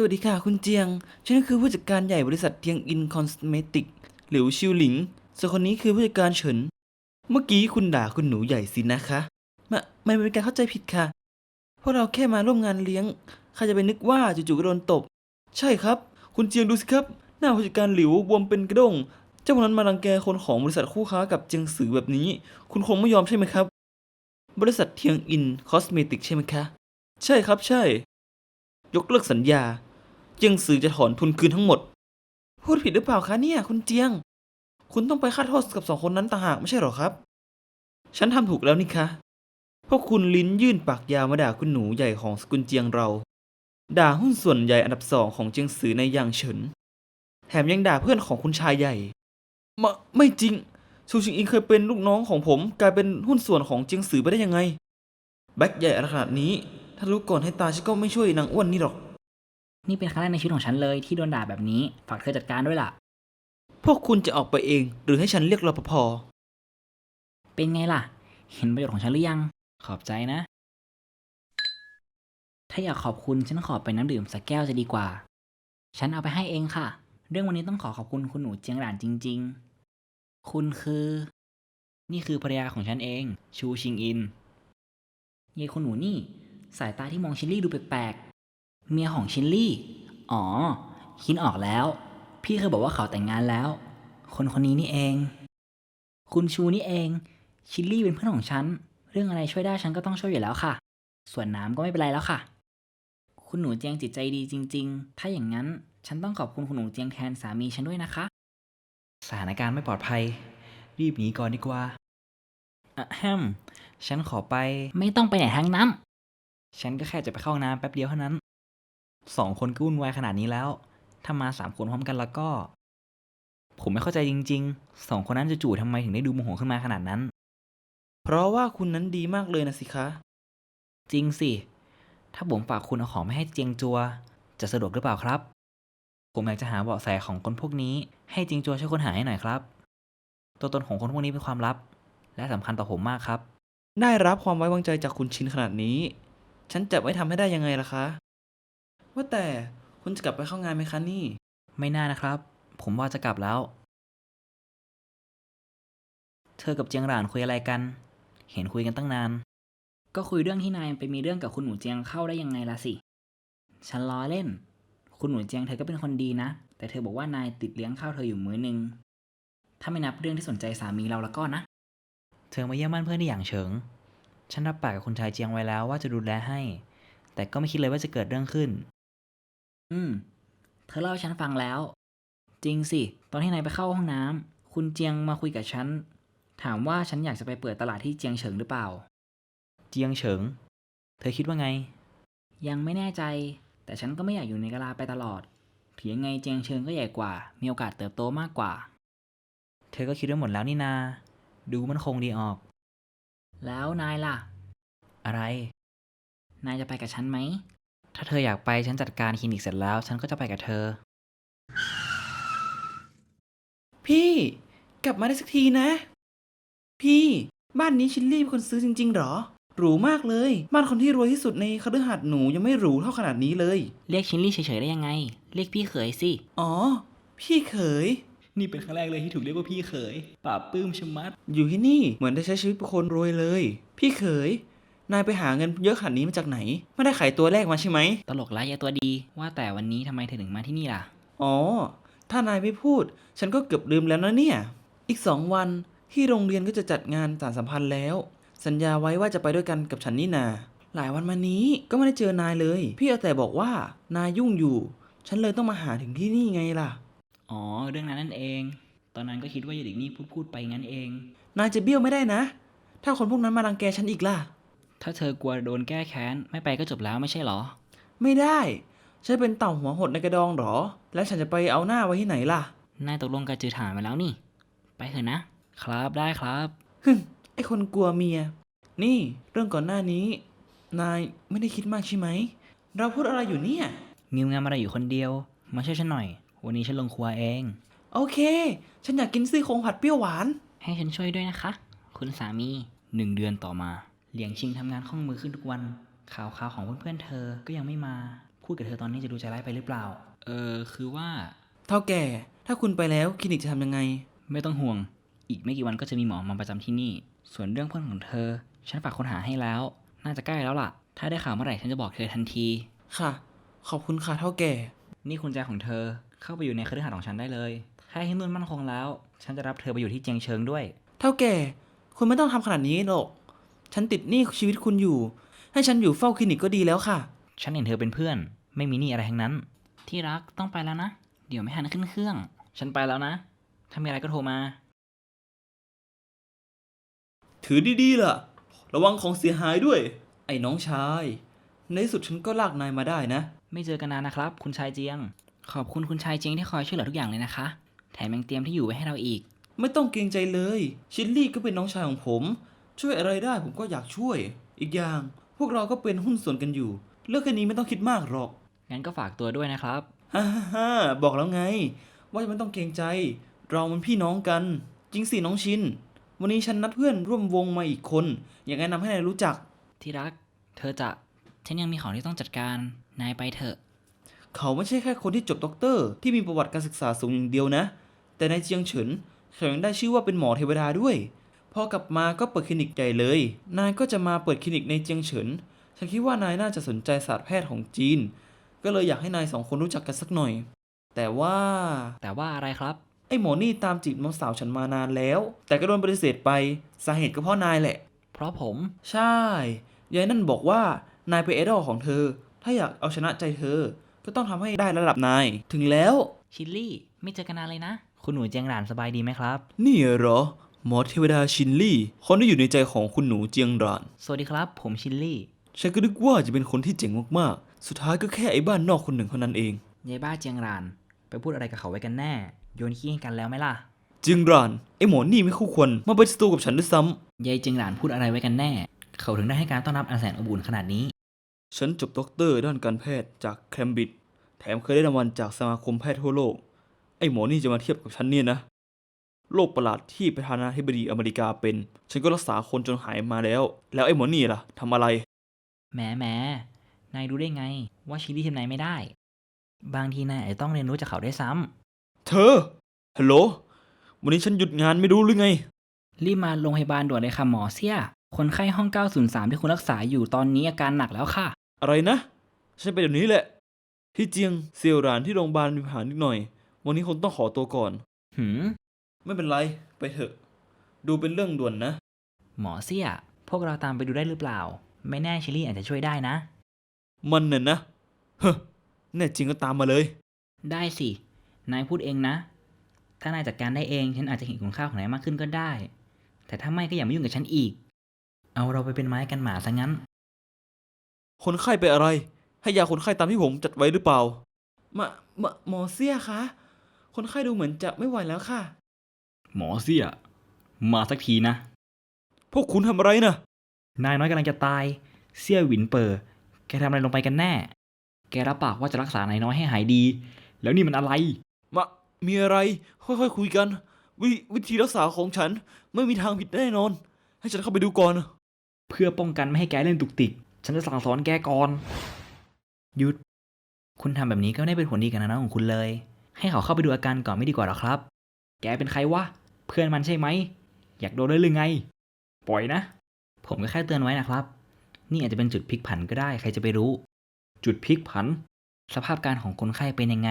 สวัสดีค่ะคุณเจียง ฉันคือผู้จัดการใหญ่บริษัทเทียงอินคอนสเมติก หลิวชิวหลิง ส่วนคนนี้คือผู้จัดการเฉิน เมื่อกี้คุณด่าคุณหนูใหญ่สินะคะมาไม่เป็นการเข้าใจผิดค่ะ พวกเราแค่มาร่วมงานเลี้ยง ใครจะไปนึกว่าจู่ๆก็โดนตบ ใช่ครับ คุณเจียงดูสิครับ หน้าผู้จัดการหลิวบวมเป็นกระด้ง เจ้าคนนั้นมารังแกคนของบริษัทคู่ค้ากับเจียงสือแบบนี้ คุณคงไม่ยอมใช่ไหมครับ บริษัทเทียงอินคอสเมติกใช่ไหมคะ ใช่ครับ ใช่ ยกเลิกสัญญา เจียงสือจะถอนทุนคืนทั้งหมด พูดผิดหรือเปล่าคะเนี่ยคุณเจียง คุณต้องไปค่าโทษกับสองคนนั้นต่างหากไม่ใช่หรอครับ ฉันทำถูกแล้วนี่คะพวกคุณลิ้นยื่นปากยาวมาด่าคุณหนูใหญ่ของสกุลเจียงเรา ด่าหุ้นส่วนใหญ่อันดับสองของเจียงสือในยางเฉิน แถมยังด่าเพื่อนของคุณชายใหญ่มาไม่จริงชูชิงอิงเคยเป็นลูกน้องของผม กลายเป็นหุ้นส่วนของเจียงสือไปได้ยังไง แบ็คใหญ่ขนาดนี้ ถ้ารู้ก่อนให้ตาฉันก็ไม่ช่วยนางอ้วนนี่หรอก นี่เป็นครั้งแรกในชีวิตของฉันเลยที่โดนด่าแบบนี้ ฝากเธอจัดการด้วยล่ะ พวกคุณจะออกไปเอง หรือให้ฉันเรียกรปภเป็นไงล่ะ เห็นประโยชน์ของฉันหรือยัง ขอบใจนะ ถ้าอยากขอบคุณฉันขอเป็นน้ำดื่มสักแก้วจะดีกว่า ฉันเอาไปให้เองค่ะ เรื่องวันนี้ต้องขอขอบคุณคุณหนูเจียงหลานจริง ๆ คุณคือ นี่คือภรรยาของฉันเอง ชูชิงอิน เยคุณหนูนี่ สายตาที่มองชิลลี่ดูแปลกๆ เมียของชิลลี่ อ๋อ คิดออกแล้ว พี่เคยบอกว่าเขาแต่งงานแล้ว คนคนนี้นี่เอง คุณชูนี่เอง ชิลลี่เป็นเพื่อนของฉัน เรื่องอะไรช่วยได้ฉันก็ต้องช่วยอยู่แล้วค่ะ ส่วนน้ำก็ไม่เป็นไรแล้วค่ะ คุณหนูเจียงจิตใจดีจริง ๆ ถ้าอย่างนั้นฉันต้องขอบคุณคุณหนูเจียงแทนสามีฉันด้วยนะคะ สถานการณ์ไม่ปลอดภัย รีบหนีก่อนดีกว่าอะแฮม ฉันขอไป ไม่ต้องไปไหนทั้งนั้น ฉันก็แค่จะไปเข้าห้องน้ำแป๊บเดียวเท่านั้น สองคนก็วุ่นวายขนาดนี้แล้ว ถ้ามาสามคนพร้อมกันแล้วก็ ผมไม่เข้าใจจริงๆสองคนนั้นจะจู่ๆทำไมถึงได้ดูโมโหขึ้นมาขนาดนั้น เพราะว่าคุณนั้นดีมากเลยนะสิคะ จริงสิ ถ้าผมฝากคุณเอาของไม่ให้เจียงจัว จะสะดวกหรือเปล่าครับ ผมอยากจะหาเบาะแสของคนพวกนี้ ให้เจียงจัวช่วยค้นหาให้หน่อยครับ ตัวตนของคนพวกนี้เป็นความลับ และสำคัญต่อผมมากครับ ได้รับความไว้วางใจจากคุณชินขนาดนี้ ฉันจะไม่ทำให้ได้ยังไงล่ะคะ ว่าแต่คุณจะกลับไปเข้างานไหมคะนี่ ไม่น่านะครับ ผมว่าจะกลับแล้ว เธอกับเจียงหลานคุยอะไรกัน เห็นคุยกันตั้งนาน ก็คุยเรื่องที่นายไปมีเรื่องกับคุณหนูเจียงเข้าได้ยังไงล่ะสิ ฉันล้อเล่น คุณหนูเจียงเธอก็เป็นคนดีนะ แต่เธอบอกว่านายติดเลี้ยงข้าวเธออยู่มื้อนึง ถ้าไม่นับเรื่องที่สนใจสามีเราแล้วก็นะ เธอมาเยี่ยมบ้านเพื่อนที่อย่างเฉิง ฉันรับปากกับคุณชายเจียงไว้แล้วว่าจะดูแลให้ แต่ก็ไม่คิดเลยว่าจะเกิดเรื่องขึ้น อืม เธอเล่าให้ฉันฟังแล้ว จริงสิ ตอนที่นายไปเข้าห้องน้ำคุณเจียงมาคุยกับฉัน ถามว่าฉันอยากจะไปเปิดตลาดที่เจียงเฉิงหรือเปล่า เจียงเฉิง เธอคิดว่าไง ยังไม่แน่ใจ แต่ฉันก็ไม่อยากอยู่ในกะลาไปตลอดถึงยังไงเจียงเฉิงก็ใหญ่กว่า มีโอกาสเติบโตมากกว่า เธอก็คิดไว้หมดแล้วนี่นา ดูมันคงดีออก แล้วนายล่ะ อะไร นายจะไปกับฉันไหม ถ้าเธออยากไปฉันจัดการคลินิกเสร็จแล้ว ฉันก็จะไปกับเธอ พี่กลับมาได้สักทีนะ พี่บ้านนี้ชิลลี่เป็นคนซื้อจริงๆหรอ หรูมากเลย บ้านคนที่รวยที่สุดในคฤหาสน์หนูยังไม่หรูเท่าขนาดนี้เลย เรียกชินลี่เฉยๆได้ยังไง เรียกพี่เขยสิ อ๋อ พี่เขย นี่เป็นครั้งแรกเลยที่ถูกเรียกว่าพี่เขยปราบปลื้มชะมัด อยู่ที่นี่เหมือนได้ใช้ชีวิตเป็นคนรวยเลย พี่เขย นายไปหาเงินเยอะขนาดนี้มาจากไหน ไม่ได้ขายตัวแรกมาใช่ไหม ตลกร้ายยายตัวดี ว่าแต่วันนี้ทำไมเธอถึงมาที่นี่ล่ะ อ๋อ ถ้านายไม่พูด ฉันก็เกือบลืมแล้วนะเนี่ย อีกสองวันที่โรงเรียนก็จะจัดงานสารสัมพันธ์แล้ว สัญญาไว้ว่าจะไปด้วยกันกับฉันนี่นา หลายวันมานี้ก็ไม่ได้เจอนายเลย พี่เอาแต่บอกว่านายยุ่งอยู่ ฉันเลยต้องมาหาถึงที่นี่ไงล่ะ อ๋อ เรื่องนั้นนั่นเอง ตอนนั้นก็คิดว่ายายเด็กนี่พูดพูดๆไปงั้นเอง นายจะเบี้ยวไม่ได้นะ ถ้าคนพวกนั้นมารังแกฉันอีกล่ะ ถ้าเธอกลัวโดนแก้แค้น ไม่ไปก็จบแล้วไม่ใช่เหรอ ไม่ได้ฉันเป็นเต่าหัวหดในกระดองเหรอ แล้วฉันจะไปเอาหน้าไว้ที่ไหนล่ะ นายตกลงกับจือถานไปแล้วนี่ ไปเถอะนะ ครับได้ครับ ฮึมไอคนกลัวเมีย นี่ เรื่องก่อนหน้านี้ นายไม่ได้คิดมากใช่ไหม เราพูดอะไรอยู่เนี่ย มีงานอะไรอยู่คนเดียว มาช่วยฉันหน่อย วันนี้ฉันลงครัวเอง โอเค ฉันอยากกินซี่โครงผัดเปรี้ยวหวาน ให้ฉันช่วยด้วยนะคะ คุณสามีหนึ่งเดือนต่อมา เหลียงชิงทำงานข้องมือขึ้นทุกวัน ข่าวข่าวของเพื่อนๆเธอก็ยังไม่มาผพูดกับเธอตอนนี้จะดูใจร้ายไปหรือเปล่า เออ คือว่า เท่าแก่ ถ้าคุณไปแล้วคลินิกจะทำยังไง ไม่ต้องห่วง อีกไม่กี่วันก็จะมีหมอมาประจำที่นี่ ส่วนเรื่องเพื่อนของเธอ ฉันฝากคนหาให้แล้ว น่าจะใกล้แล้วล่ะ ถ้าได้ข่าวเมื่อไหร่ฉันจะบอกเธอทันที ค่ะ ขอบคุณค่ะเท่าแก่ นี่คุณแจของเธอ เข้าไปอยู่ในคฤหาสน์ของฉันได้เลย ถ้าที่นู่นมั่นคงแล้ว ฉันจะรับเธอไปอยู่ที่เจียงเชิงด้วย เท่าแก่ คุณไม่ต้องทำขนาดนี้หรอก ฉันติดหนี้ชีวิตคุณอยู่ ให้ฉันอยู่เฝ้าคลินิกก็ดีแล้วค่ะ ฉันเห็นเธอเป็นเพื่อน ไม่มีหนี้อะไรทั้งนั้น ที่รักต้องไปแล้วนะ เดี๋ยวไม่ทันขึ้นเครื่อง ฉันไปแล้วนะ ถ้ามีอะไรก็โทรมา ถือดีๆล่ะ ระวังของเสียหายด้วย ไอ้น้องชาย ในที่สุดฉันก็ลากนายมาได้นะ ไม่เจอกันนานนะครับ คุณชายเจียง ขอบคุณคุณชายเจียงที่คอยช่วยเหลือทุกอย่างเลยนะคะ แถมยังเตรียมที่อยู่ไว้ให้เราอีก ไม่ต้องเกรงใจเลย ชิลลี่ก็เป็นน้องชายของผม ช่วยอะไรได้ผมก็อยากช่วย อีกอย่าง พวกเราก็เป็นหุ้นส่วนกันอยู่ เรื่องแค่นี้ไม่ต้องคิดมากหรอก งั้นก็ฝากตัวด้วยนะครับ ฮ่าฮ่าฮ่าบอกแล้วไง ว่าไม่ต้องเกรงใจ เรามันพี่น้องกัน จริงสิน้องชิน วันนี้ฉันนัดเพื่อนร่วมวงมาอีกคน อยากแนะนำให้นายรู้จัก ที่รัก เธอจะ ฉันยังมีของที่ต้องจัดการ นายไปเถอะ เขาไม่ใช่แค่คนที่จบด็อกเตอร์ที่มีประวัติการศึกษาสูงอย่างเดียวนะ แต่ในายเจียงเฉินเขายังได้ชื่อว่าเป็นหมอเทวดาด้วย พอกลับมาก็เปิดคลินิกใหญ่เลย นายก็จะมาเปิดคลินิกในเจียงเฉิน ฉันคิดว่านายน่าจะสนใจศาสตร์แพทย์ของจีน ก็เลยอยากให้นายสองคนรู้จักกันสักหน่อย แต่ว่า แต่ว่าอะไรครับ ไอ้หมอนี่ตามจีบน้องสาวฉันมานานแล้ว แต่ก็โดนปฏิเสธไป สาเหตุก็เพราะนายแหละ เพราะผม ใช่ ยายนั่นบอกว่านายเป็นไอดอลของเธอ ถ้าอยากเอาชนะใจเธอ ก็ต้องทำให้ได้ระดับนาย ถึงแล้ว ชิลลี่ ไม่เจอกันนานเลยนะ คุณหนูเจียงหลานสบายดีไหมครับ นี่เหรอ หมอเทวดาชินลี่คนที่อยู่ในใจของคุณหนูเจียงราน สวัสดีครับ ผมชิลลี่ฉันก็นึกว่าจะเป็นคนที่เจ๋งมากๆ สุดท้ายก็แค่ไอ้บ้านนอกคนหนึ่งเท่านั้นเอง ยายบ้าเจียงหลาน ไปพูดอะไรกับเขาไว้กันแน่ โยนขี้ให้กันแล้วไหมล่ะ เจียงรานไอ้หมอนี่ไม่คู่ควรมาเป็นศัตรูกับฉันด้วยซ้ำยายเจียงหลานพูดอะไรไว้กันแน่ เขาถึงได้ให้การต้อนรับอันแสนอบอุ่นขนาดนี้ ฉันจบด็อกเตอร์ด้านการแพทย์จากแคมบริดจ์แถมเคยได้รางวัลจากสมาคมแพทย์ทั่วโลก ไอ้หมอนี่จะมาเทียบกับฉันเนี่ยนะ โรคประหลาดที่ประธานาธิบดีอเมริกาเป็น ฉันก็รักษาคนจนหายมาแล้ว แล้วไอ้หมอนี่ล่ะทำอะไร แหมแหมนายรู้ได้ไง ว่าชิลลี่ทำนายไม่ได้ บางทีนายอาจจะต้องเรียนรู้จากเขาได้วยซ้ำเธอ ฮัลโหล วันนี้ฉันหยุดงานไม่รู้หรือไง รีบมาโรงพยาบาลด่วนเลยค่ะหมอเสี่ย คนไข้ห้อง 903 ที่คุณรักษาอยู่ตอนนี้อาการหนักแล้วค่ะ อะไรนะ ฉันไปเดี๋ยวนี้แหละ ที่เจียงเซียวหรานที่โรงพยาบาลมีปัญหานิดหน่อย วันนี้คงต้องขอตัวก่อน หืม ไม่เป็นไร ไปเถอะ ดูเป็นเรื่องด่วนนะ หมอเสี่ย พวกเราตามไปดูได้หรือเปล่า ไม่แน่ชิลลี่อาจจะช่วยได้นะ มันน่ะนะเฮ้อแน่จริงก็ตามมาเลย ได้สิ นายพูดเองนะ ถ้านายจัดการได้เอง ฉันอาจจะเห็นคุณค่าของนายมากขึ้นก็ได้ แต่ถ้าไม่ก็อย่ามายุ่งกับฉันอีก เอาเราไปเป็นไม้กันหมาซะงั้น คนไข้เป็นอะไร ให้ยาคนไข้ตามที่ผมจัดไว้หรือเปล่า มามาหมอเสียคะ คนไข้ดูเหมือนจะไม่ไหวแล้วค่ะ หมอเสี่ย มาสักทีนะ พวกคุณทำอะไรนะนายน้อยกำลังจะตาย เสี่ยหวินเปอร์แกทำอะไรลงไปกันแน่ แกรับปากว่าจะรักษานายน้อยให้หายดี แล้วนี่มันอะไร มามีอะไรค่อยๆคุยกัน วิวิธีรักษาของฉันไม่มีทางผิดแน่นอน ให้ฉันเข้าไปดูก่อน เพื่อป้องกันไม่ให้แกเล่นตุกติก ฉันจะสั่งสอนแกก่อนหยุด คุณทำแบบนี้ก็ไม่ได้เป็นผลดีกับน้องๆของคุณเลย ให้เขาเข้าไปดูอาการก่อนไม่ดีกว่าหรอครับ แกเป็นใครวะ เพื่อนมันใช่ไหม อยากโดนด้วยหรือไง ปล่อยนะ ผมก็แค่เตือนไว้นะครับ นี่อาจจะเป็นจุดพลิกผันก็ได้ใครจะไปรู้ จุดพลิกผัน สภาพการของคนไข้เป็นยังไง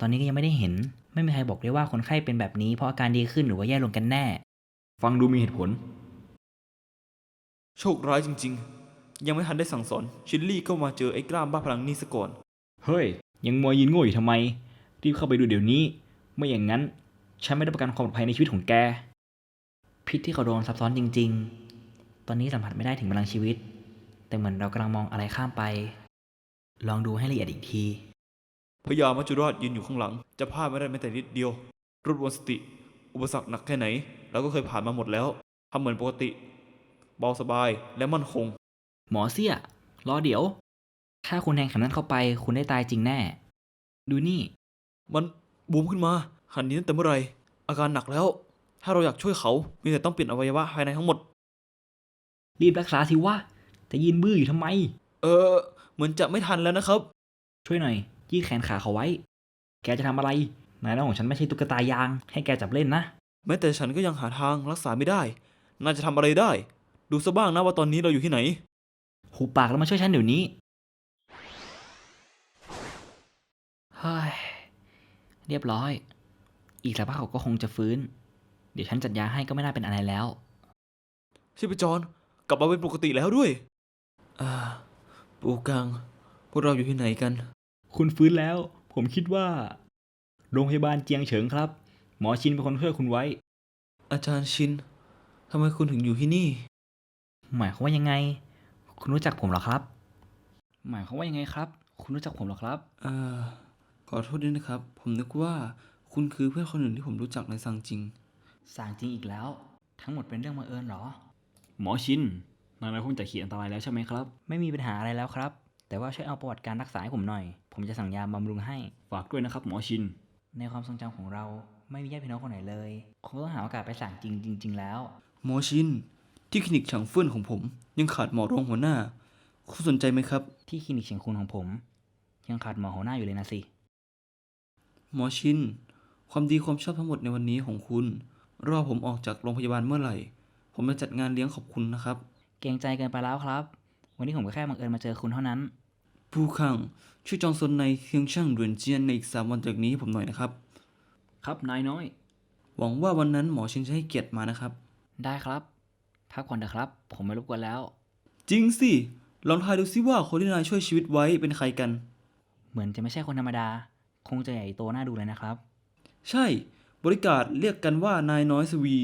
ตอนนี้ก็ยังไม่ได้เห็น ไม่มีใครบอกได้ว่าคนไข้เป็นแบบนี้เพราะอาการดีขึ้นหรือว่าแย่ลงกันแน่ ฟังดูมีเหตุผล โชคร้ายจริง ๆ ยังไม่ทันได้สั่งสอน ชิลลี่ก็มาเจอไอ้กล้ามบ้าพลังนี่ซะก่อน เฮ้ย ยังมัวยืนโง่อยู่ทำไม รีบเข้าไปดูเดี๋ยวนี้ ไม่อย่างนั้น ฉันไม่ได้ประกันความปลอดภัยในชีวิตของแก พิษที่เขาโดนซับซ้อนจริง ๆ ตอนนี้สัมผัสไม่ได้ถึงพลังชีวิต แต่เหมือนเรากำลังมองอะไรข้ามไป ลองดูให้ละเอียดอีกที พญามัจจุราชยืนอยู่ข้างหลัง จะพลาดไม่ได้แม้แต่นิดเดียว รวบรวมสติ อุปสรรคหนักแค่ไหนเราก็เคยผ่านมาหมดแล้วทำเหมือนปกติ เบาสบายและมั่นคง หมอเสี่ย รอเดี๋ยว ถ้าคุณแทงเข็มนั้นเข้าไป คุณได้ตายจริงแน่ ดูนี่ มันบูมขึ้นมา หันนี้ตั้งแต่เมื่อไหรอาการหนักแล้ว ถ้าเราอยากช่วยเขา มีแต่ต้องเปลี่ยนอวัยวะภายในทั้งหมด รีบรักษาสิวะจะยืนบื้ออยู่ทำไม เออ เหมือนจะไม่ทันแล้วนะครับ ช่วยหน่อย ยืดแขนขาเขาไว้ แกจะทำอะไร นายน้องของฉันไม่ใช่ตุ๊กตายาง ให้แกจับเล่นนะ แม้แต่ฉันก็ยังหาทางรักษาไม่ได้ น่าจะทำอะไรได้ ดูซะบ้างนะว่าตอนนี้เราอยู่ที่ไหน หูปากแล้วมาช่วยฉันเดี๋ยวนี้ เฮ้ย เรียบร้อย อีกสักพักเขาก็คงจะฟื้น เดี๋ยวฉันจัดยาให้ก็ไม่น่าเป็นอะไรแล้วชีพจรกลับมาเป็นปกติแล้วด้วย อ่า ปูกัง พวกเราอยู่ที่ไหนกัน คุณฟื้นแล้ว ผมคิดว่า โรงพยาบาลเจียงเฉิงครับ หมอชินเป็นคนช่วยคุณไว้ อาจารย์ชินทำไมคุณถึงอยู่ที่นี่ หมายความว่ายังไง คุณรู้จักผมเหรอครับ หมายความว่ายังไงครับ คุณรู้จักผมเหรอครับอ่าขอโทษด้วยนะครับ ผมนึกว่า คุณคือเพื่อนคนหนึ่งที่ผมรู้จักในซังจริง สางจริงอีกแล้ว ทั้งหมดเป็นเรื่องบังเอิญเหรอ หมอชินนายคงจะขีดอันตรายแล้วใช่ไหมครับ ไม่มีปัญหาอะไรแล้วครับ แต่ว่าช่วยเอาประวัติการรักษาให้ผมหน่อย ผมจะสั่งยาบำรุงให้ ฝากด้วยนะครับหมอชิน ในความทรงจำของเราไม่มีญาติพี่น้องคนไหนเลย คงต้องหาโอกาสไปสั่งจริงจริง ๆ แล้ว หมอชิน ที่คลินิกฉางเฟิ่นของผม ยังขาดหมอรองหัวหน้า คุณสนใจไหมครับ ที่คลินิกเชียงคุณของผม ยังขาดหมอหัวหน้าอยู่เลยนะสิ หมอชิน ความดีความชอบทั้งหมดในวันนี้ของคุณ รอผมออกจากโรงพยาบาลเมื่อไหร่ ผมจะจัดงานเลี้ยงขอบคุณนะครับ เกรงใจเกินไปแล้วครับ วันนี้ผมก็แค่บังเอิญมาเจอคุณเท่านั้น ผู้ขังช่วยจองโซนในเทียงช่างเรือนเจียนในอีกสามวันจากนี้ให้ผมหน่อยนะครับ ครับนายน้อย หวังว่าวันนั้นหมอชินจะให้เกียรติมานะครับ ได้ครับ พักผ่อนเถอะครับ ผมไม่รบกวนแล้ว จริงสิลองทายดูสิว่าคนที่นายช่วยชีวิตไว้เป็นใครกัน เหมือนจะไม่ใช่คนธรรมดา คงจะใหญ่โตน่าดูเลยนะครับ ใช่ บริการเรียกกันว่านายน้อยสวี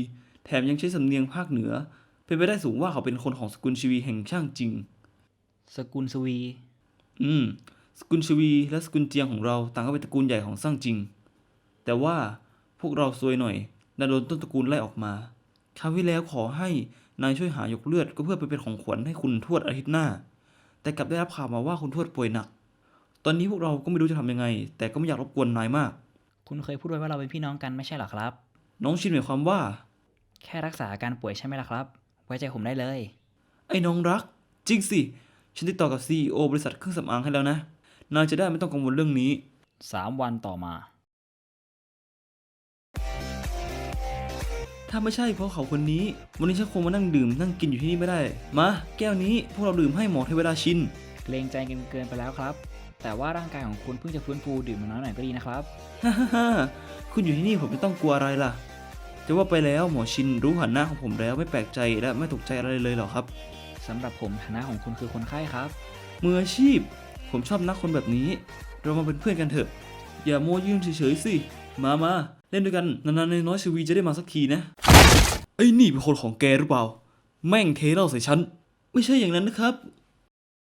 แถมยังใช้สำเนียงภาคเหนือ เป็นไปได้สูงว่าเขาเป็นคนของสกุลชีวีแห่งช่างจริง สกุลสวี อืม สกุลชวีและสกุลเจียงของเราต่างก็เป็นตระกูลใหญ่ของซ่างจริง แต่ว่าพวกเราซวยหน่อยดันโดนต้นตระกูลไล่ออกมาคราวที่แล้วขอให้นายช่วยหายกเลือดก็เพื่อไปเป็นของขวัญให้คุณทวดอาทิตย์หน้า แต่กลับได้รับข่าวมาว่าคุณทวดป่วยหนัก ตอนนี้พวกเราก็ไม่รู้จะทำยังไง แต่ก็ไม่อยากรบกวนนายมาก คุณเคยพูดไว้ว่าเราเป็นพี่น้องกันไม่ใช่เหรอครับ น้องชินหมายความว่า แค่รักษาอาการป่วยใช่ไหมล่ะครับ ไว้ใจผมได้เลย ไอ้น้องรัก จริงสิ ฉันติดต่อกับ CEO บริษัทเครื่องสำอางให้แล้วนะ นายจะได้ไม่ต้องกังวลเรื่องนี้ สามวันต่อมา ถ้าไม่ใช่เพราะเขาคนนี้ วันนี้ฉันคงมานั่งดื่มนั่งกินอยู่ที่นี่ไม่ได้ มา แก้วนี้พวกเราดื่มให้หมอเทวดาชิน เกรงใจกันเกินไปแล้วครับ แต่ว่าร่างกายของคุณเพิ่งจะฟื้นฟูดื่มน้อยหน่อยก็ดีนะครับ ฮ่าฮ่าฮ่าคุณอยู่ที่นี่ผมไม่ต้องกลัวอะไรล่ะ จะว่าไปแล้วหมอชินรู้หันหน้าของผมแล้วไม่แปลกใจและไม่ตกใจอะไรเลยเหรอครับ สำหรับผมฐานะของคุณคือคนไข้ครับ มืออาชีพ ผมชอบนักคนแบบนี้ เรามาเป็นเพื่อนกันเถอะ อย่าโมวยืนเฉยๆสิ มามาเล่นด้วยกัน นานๆในน้อยชีวีจะได้มาสักทีนะ ไอ้ยนี่เป็นคนของแกหรือเปล่า แม่งเทเหล่าใส่ฉัน ไม่ใช่อย่างนั้นนะครับ